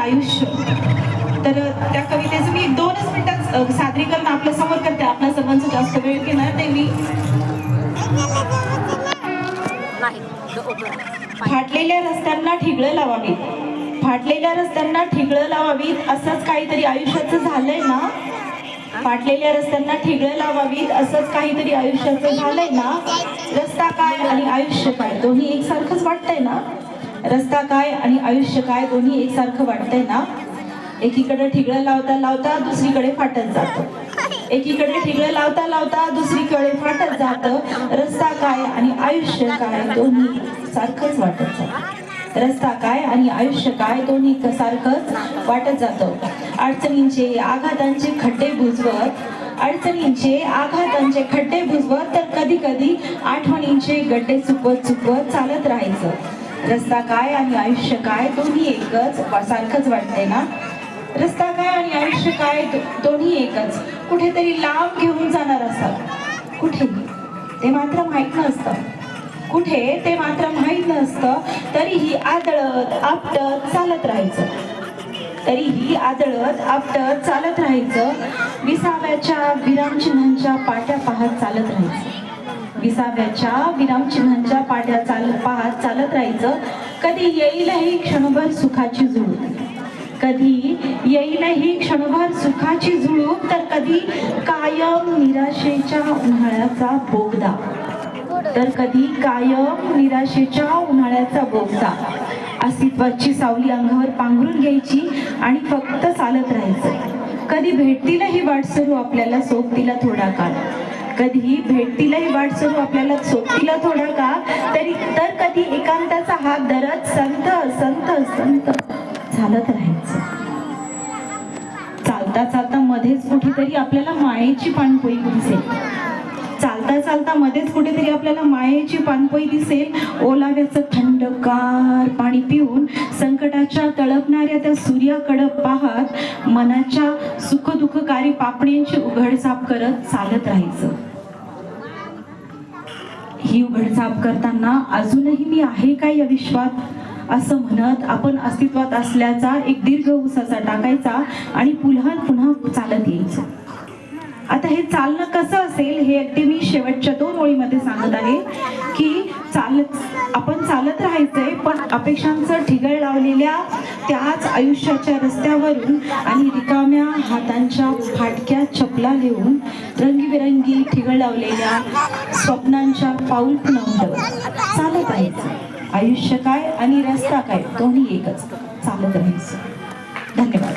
आयुष्य. तर त्या कवितेचं मी दोनच मिनिटात सादरीकरण आपल्यासमोर करते. आपल्या सर्वांचं जास्त वेळ घेणार मी. तो ओपन फाटलेल्या रस्त्यांना ठिगळं लावावीत. फाटलेल्या रस्त्यांना ठिगळं लावावीत असंच काहीतरी आयुष्याचं झालंय ना? फाटलेल्या रस्त्यांना ठिगळं लावावीत असंच काहीतरी आयुष्याचं झालंय ना? रस्ता काय आणि आयुष्य काय? दोन्ही एकसारखंच वाटतंय ना? रस्ता काय आणि आयुष्य काय दोन्ही एकसारखं वाटतंय ना? एकीकडे ठिगळं लावता लावता दुसरीकडे फाटत जातं. एकीकडे ठिगळं लावता लावता दुसरीकडे फाटत जातं. रस्ता काय आणि आयुष्य काय दोन्ही सारखंच वाटत जातं. रस्ता काय आणि आयुष्य काय दोन्ही सारखंच वाटत जातं. अडचणींचे आघातांचे खड्डे बुजवत अडचणींचे आघातांचे खड्डे बुजवत तर कधी कधी आठवणींचे गड्डे चुकवत चुकवत चालत राहायचं. रस्ता काय आणि आयुष्य काय दोन्ही एकच सारखंच वाटतंय ना? रस्ता काय आणि आयुष्य काय दोन्ही एकच. कुठेतरी लांब घेऊन जाणार असतात. कुठे? ते मात्र माहीत नसतं. कुठे? ते मात्र माहीत नसतं. तरीही आदळत आपटत चालत राहायचं. तरीही आदळत आपटत चालत राहायचं. विसाव्याच्या विरामचिन्हांच्या पाट्या पाहत चालत राहायचं. विसाव्याच्या विरामचिन्हांच्या पाट्या चाल पाहत चालत राहायचं. कधी येईलही क्षणभर सुखाची जुळूक कधी येईलही क्षणभर सुखाची जुळूक तर कधी कायम निराशेच्या उन्हाळ्याचा बोगदा. तर कधी कायम निराशेच्या उन्हाळ्याचा बोगदा. अस्तित्वाची सावली अंगावर पांघरून घ्यायची आणि फक्त चालत राहायचं. कधी भेटतीलही वाटसरू आपल्याला सोबतीला थोडा काळ. कधी भेटतीलही वाटसरू आपल्याला सोबतीला थोडा का? तरी तर कधी एकांताचा हात धरत संत संत संत. चालत राहायचं. चालता चालता मध्येच कुठेतरी आपल्याला मायेची पाणपोई दिसेल. चालता चालता मध्येच कुठेतरी आपल्याला मायेची पाणपोई दिसेल. ओलाव्याचं थंडगार पाणी पिऊन संकटाच्या तळपणाऱ्या त्या सूर्याकडं पाहत मनाच्या सुखदुःखकारी पापण्यांची उघडझाप करत चालत राहायचं. ही उघडझाप करताना अजूनही मी आहे काय या विश्वात? असं म्हणत आपण अस्तित्वात असल्याचा एक दीर्घ उसाचा टाकायचा आणि पुन्हा पुन्हा चालत यायचं. आता हे चालणं कसं असेल हे अगदी मी शेवटच्या दोन ओळीमध्ये सांगत आहे की चालत आपण चालत राहायचंय पण अपेक्षांचं ठिगळ लावलेल्या त्याच आयुष्याच्या रस्त्यावरून आणि रिकाम्या हातांच्या फाटक्या चपला घेऊन रंगीबेरंगी ठिगळ लावलेल्या स्वप्नांच्या पाऊल नव्हतं चालत राहायचं. आयुष्य काय आणि रस्ता काय दोन्ही एकच. चालत राहायचं. धन्यवाद.